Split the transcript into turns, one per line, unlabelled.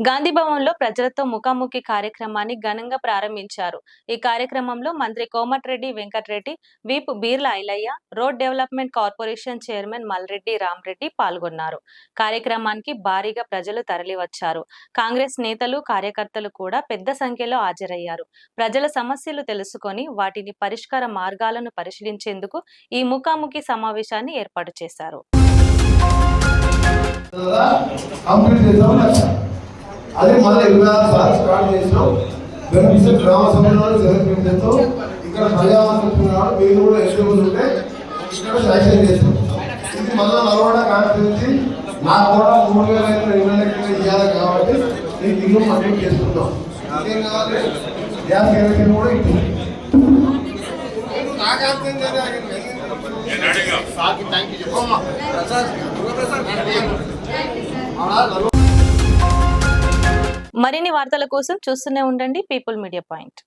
గాంధీ భవన్లో ప్రజలతో ముఖాముఖి కార్యక్రమాన్ని ఘనంగా ప్రారంభించారు. ఈ కార్యక్రమంలో మంత్రి Komatireddy Venkatreddy whip Beerla Ilaiah road development corporation chairman Malreddy Ramreddy పాల్గొన్నారు. కార్యక్రమానికి భారీగా ప్రజలు తరలివచ్చారు. కాంగ్రెస్ నేతలు కార్యకర్తలు కూడా పెద్ద సంఖ్యలో హాజరయ్యారు. ప్రజల సమస్యలు తెలుసుకొని వాటిని పరిష్కార మార్గాలను పరిశీలించేందుకు ఈ ముఖాముఖి సమావేశాన్ని ఏర్పాటు చేశారు.
కంప్లీట్ అది మళ్ళీ ఇరవై ఆరు సార్లు స్టార్ట్ చేసినాం బెనిఫిషియల్ గ్రామ సభలో సెలెక్ట్ చేస్తూ ఇక్కడ ప్రజావంతున్నారు మీరు కూడా ఎలిజిబుల్ ఉంటే ఇక్కడ శాంక్షన్ చేస్తాం ఇది మళ్ళీ నల్గొండ కాన్స్టిట్యూన్సీ నాకు కూడా మూడు వేల ఐదు ఎమ్మెల్యే కింద ఇవ్వాలి కాబట్టి నేను ఇల్లు కంప్లీట్ చేసుకుంటాం ఇంకేం కావాలి గ్యాస్ కనెక్షన్ కూడా ఇస్తుంది నాకు అర్థం సాకి థ్యాంక్ యూ చెప్పమ్మా అవునా
మరిన్ని వార్తల కోసం చూస్తూనే ఉండండి పీపుల్ మీడియా పాయింట్